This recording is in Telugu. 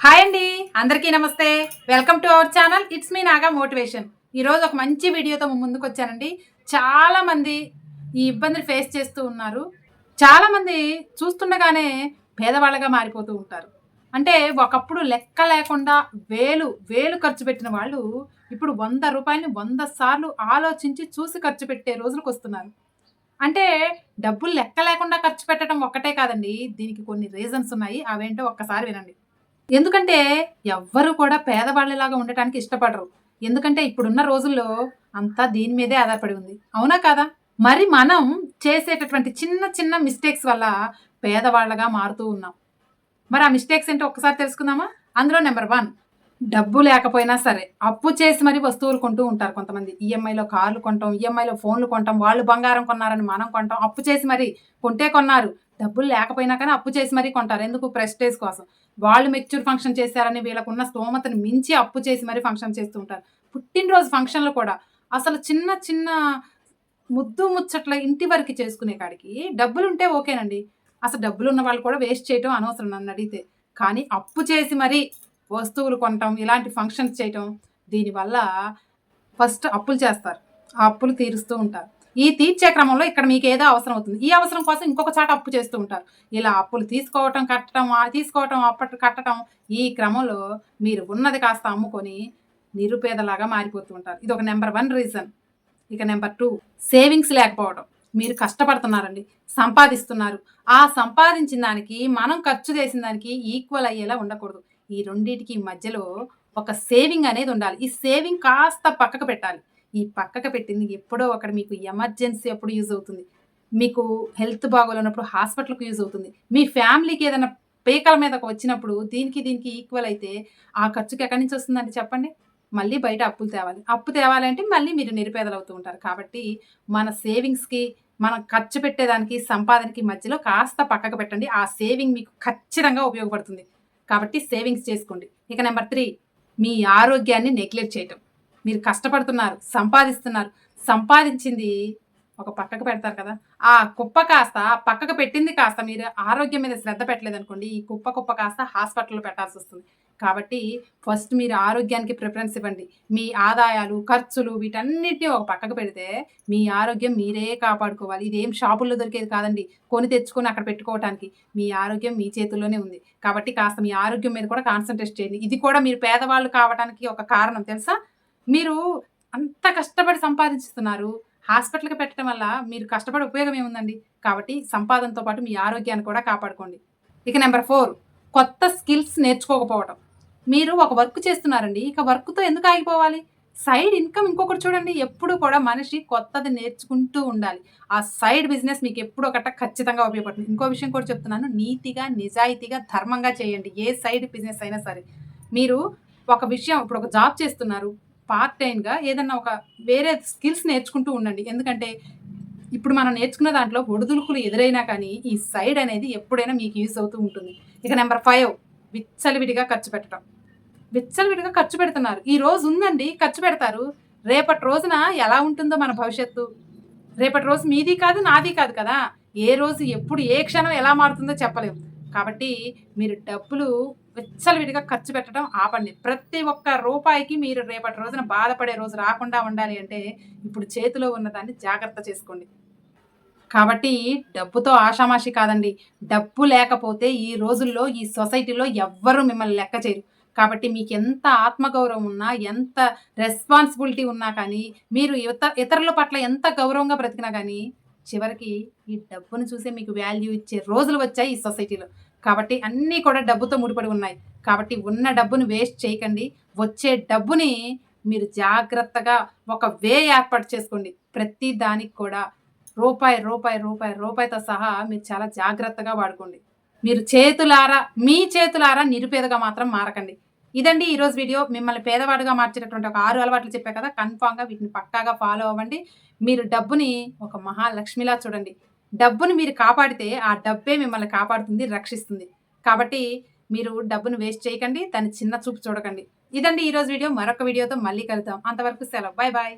హాయ్ అండి అందరికీ నమస్తే. Welcome to our channel it's me Naga motivation. ఈరోజు ఒక మంచి వీడియోతో ముందుకు వచ్చానండి. చాలామంది ఈ ఇబ్బందిని ఫేస్ చేస్తూ ఉన్నారు. చాలామంది చూస్తుండగానే పేదవాళ్ళగా మారిపోతూ ఉంటారు. అంటే ఒకప్పుడు లెక్క లేకుండా వేలు వేలు ఖర్చు పెట్టిన వాళ్ళు ఇప్పుడు వంద రూపాయలని వంద సార్లు ఆలోచించి చూసి ఖర్చు పెట్టే రోజులకు వస్తున్నారు. అంటే డబ్బులు లెక్క లేకుండా ఖర్చు పెట్టడం ఒక్కటే కాదండి దీనికి కొన్ని రీజన్స్ ఉన్నాయి అవేంటో ఒక్కసారి వినండి. ఎందుకంటే ఎవ్వరు కూడా పేదవాళ్ళలాగా ఉండటానికి ఇష్టపడరు. ఎందుకంటే ఇప్పుడున్న రోజుల్లో అంతా దీని మీదే ఆధారపడి ఉంది. అవునా కాదా? మరి మనం చేసేటటువంటి చిన్న చిన్న మిస్టేక్స్ వల్ల పేదవాళ్ళగా మారుతూ ఉన్నాం. మరి ఆ మిస్టేక్స్ ఏంటో ఒక్కసారి తెలుసుకుందామా? అందులో నెంబర్ వన్ డబ్బు లేకపోయినా సరే అప్పు చేసి మరి వస్తువులు కొంటూ ఉంటారు కొంతమంది. ఈఎంఐలో కార్లు కొంటాం ఈఎంఐలో ఫోన్లు కొంటాం వాళ్ళు బంగారం కొన్నారని మనం కొంటాం. అప్పు చేసి మరి కొంటే కొన్నారు. డబ్బులు లేకపోయినా కానీ అప్పు చేసి మరీ కొంటారు. ఎందుకు? ప్రెస్టేజ్ కోసం. వాళ్ళు మెచ్యూర్ ఫంక్షన్ చేశారని వీళ్ళకున్న స్తోమతను మించి అప్పు చేసి మరీ ఫంక్షన్ చేస్తూ ఉంటారు. పుట్టినరోజు ఫంక్షన్లు కూడా అసలు చిన్న చిన్న ముద్దు ముచ్చట్ల ఇంటి వరకు చేసుకునే కాడికి డబ్బులు ఉంటే ఓకేనండి. అసలు డబ్బులు ఉన్న వాళ్ళు కూడా వేస్ట్ చేయటం అనవసరం నన్ను అడిగితే. కానీ అప్పు చేసి మరీ వస్తువులు కొనటం ఇలాంటి ఫంక్షన్స్ చేయటం దీనివల్ల ఫస్ట్ అప్పులు చేస్తారు. ఆ అప్పులు తీరుస్తూ ఉంటారు. ఈ తీర్చే క్రమంలో ఇక్కడ మీకు ఏదో అవసరం అవుతుంది. ఈ అవసరం కోసం ఇంకొక చాట అప్పు చేస్తూ ఉంటారు. ఇలా అప్పులు తీసుకోవటం కట్టడం తీసుకోవటం అప్పటి కట్టడం ఈ క్రమంలో మీరు ఉన్నది కాస్త అమ్ముకొని నిరుపేదలాగా మారిపోతూ ఉంటారు. ఇది ఒక నెంబర్ వన్ రీజన్ ఇక నెంబర్ టూ సేవింగ్స్ లేకపోవడం. మీరు కష్టపడుతున్నారండి. సంపాదిస్తున్నారు. ఆ సంపాదించిన దానికి మనం ఖర్చు చేసిన దానికి ఈక్వల్ అయ్యేలా ఉండకూడదు. ఈ రెండింటికి మధ్యలో ఒక సేవింగ్ అనేది ఉండాలి. ఈ సేవింగ్ కాస్త పక్కకు పెట్టాలి. ఈ పక్కకు పెట్టింది ఎప్పుడో అక్కడ మీకు ఎమర్జెన్సీ అప్పుడు యూజ్ అవుతుంది. మీకు హెల్త్ బాగోలేనప్పుడు హాస్పిటల్కి యూజ్ అవుతుంది. మీ ఫ్యామిలీకి ఏదైనా పేకల మీదకి వచ్చినప్పుడు దీనికి దీనికి ఈక్వల్ అయితే ఆ ఖర్చుకి ఎక్కడి నుంచి వస్తుందంటే చెప్పండి? మళ్ళీ బయట అప్పులు తేవాలి. అప్పు తేవాలంటే మళ్ళీ మీరు నిరుపేదలు అవుతూ ఉంటారు. కాబట్టి మన సేవింగ్స్కి మనం ఖర్చు పెట్టేదానికి సంపాదనకి మధ్యలో కాస్త పక్కకు పెట్టండి. ఆ సేవింగ్ మీకు ఖచ్చితంగా ఉపయోగపడుతుంది. కాబట్టి సేవింగ్స్ చేసుకోండి. ఇక నెంబర్ త్రీ మీ ఆరోగ్యాన్ని నెగ్లెక్ట్ చేయటం. మీరు కష్టపడుతున్నారు సంపాదిస్తున్నారు సంపాదించింది ఒక పక్కకు పెడతారు కదా. ఆ కుప్ప కాస్త పక్కకు పెట్టింది కాస్త మీరు ఆరోగ్యం మీద శ్రద్ధ పెట్టలేదు అనుకోండి ఈ కుప్ప కుప్ప కాస్త హాస్పిటల్లో పెట్టాల్సి వస్తుంది. కాబట్టి ఫస్ట్ మీరు ఆరోగ్యానికి ప్రిఫరెన్స్ ఇవ్వండి. మీ ఆదాయాలు ఖర్చులు వీటన్నిటిని ఒక పక్కకు పెడితే మీ ఆరోగ్యం మీరే కాపాడుకోవాలి. ఇదేం షాపుల్లో దొరికేది కాదండి. కొని తెచ్చుకొని అక్కడ పెట్టుకోవడానికి మీ ఆరోగ్యం మీ చేతుల్లోనే ఉంది. కాబట్టి కాస్త మీ ఆరోగ్యం మీద కూడా కాన్సన్ట్రేట్ చేయండి. ఇది కూడా మీరు పేదవాళ్ళు కావడానికి ఒక కారణం తెలుసా? మీరు అంత కష్టపడి సంపాదించుతున్నారు హాస్పిటల్కి పెట్టడం వల్ల మీరు కష్టపడే ఉపయోగం ఏముందండి? కాబట్టి సంపాదనతో పాటు మీ ఆరోగ్యాన్ని కూడా కాపాడుకోండి. ఇక నెంబర్ ఫోర్ కొత్త స్కిల్స్ నేర్చుకోకపోవటం. మీరు ఒక వర్క్ చేస్తున్నారండి ఇక వర్క్తో ఎందుకు ఆగిపోవాలి? సైడ్ ఇన్కమ్ ఇంకొకటి చూడండి ఎప్పుడు కూడా మనిషి కొత్తది నేర్చుకుంటూ ఉండాలి. ఆ సైడ్ బిజినెస్ మీకు ఎప్పుడు ఒకట ఖచ్చితంగా ఉపయోగపడుతుంది. ఇంకో విషయం కూడా చెప్తున్నాను నీతిగా నిజాయితీగా ధర్మంగా చేయండి. ఏ సైడ్ బిజినెస్ అయినా సరే. మీరు ఒక విషయం ఇప్పుడు ఒక జాబ్ చేస్తున్నారు పార్ట్ టైంగా ఏదన్నా ఒక వేరే స్కిల్స్ నేర్చుకుంటూ ఉండండి. ఎందుకంటే ఇప్పుడు మనం నేర్చుకున్న దాంట్లో ఒడిదుడుకులు ఎదురైనా కానీ ఈ సైడ్ అనేది ఎప్పుడైనా మీకు యూజ్ అవుతూ ఉంటుంది. ఇక నెంబర్ ఫైవ్ విచ్చలవిడిగా ఖర్చు పెట్టడం. విచ్చలవిడిగా ఖర్చు పెడుతున్నారు. ఈ రోజు ఉందండి ఖర్చు పెడతారు. రేపటి రోజున ఎలా ఉంటుందో మన భవిష్యత్తు. రేపటి రోజు మీది కాదు నాది కాదు కదా. ఏ రోజు ఎప్పుడు ఏ క్షణం ఎలా మారుతుందో చెప్పలేము కాబట్టి మీరు డబ్బులు విచ్చలవిడిగా ఖర్చు పెట్టడం ఆపండి. ప్రతి ఒక్క రూపాయికి మీరు రేపటి రోజున బాధపడే రోజు రాకుండా ఉండాలి అంటే ఇప్పుడు చేతిలో ఉన్నదాన్ని జాగ్రత్త చేసుకోండి. కాబట్టి డబ్బుతో ఆషామాషి కాదండి. డబ్బు లేకపోతే ఈ రోజుల్లో ఈ సొసైటీలో ఎవ్వరూ మిమ్మల్ని లెక్క చేయరు. కాబట్టి మీకు ఎంత ఆత్మగౌరవం ఉన్నా ఎంత రెస్పాన్సిబిలిటీ ఉన్నా కానీ మీరు ఇత ఇతరుల పట్ల ఎంత గౌరవంగా బ్రతికినా కానీ చివరికి ఈ డబ్బును చూసే మీకు వాల్యూ ఇచ్చే రోజులు వచ్చాయి ఈ సొసైటీలో కాబట్టి అన్నీ కూడా డబ్బుతో ముడిపడి ఉన్నాయి. కాబట్టి ఉన్న డబ్బును వేస్ట్ చేయకండి. వచ్చే డబ్బుని మీరు జాగ్రత్తగా ఒక వే ఏర్పాటు చేసుకోండి. ప్రతి దానికి కూడా రూపాయి రూపాయి రూపాయి రూపాయితో సహా మీరు చాలా జాగ్రత్తగా వాడుకోండి. మీరు చేతులారా మీ చేతులారా నిరుపేదగా మాత్రం మారకండి. ఇదండి ఈరోజు వీడియో. మిమ్మల్ని పేదవాడుగా మార్చేటటువంటి ఒక ఆరు అలవాట్లు చెప్పా కదా కన్ఫామ్గా వీటిని పక్కాగా ఫాలో అవ్వండి. మీరు డబ్బుని ఒక మహాలక్ష్మిలా చూడండి. డబ్బును మీరు కాపాడితే ఆ డబ్బే మిమ్మల్ని కాపాడుతుంది రక్షిస్తుంది. కాబట్టి మీరు డబ్బును వేస్ట్ చేయకండి దాన్ని చిన్న చూపు చూడకండి. ఇదండి ఈరోజు వీడియో. మరొక వీడియోతో మళ్ళీ కలుద్దాం. అంతవరకు సెలవు. Bye bye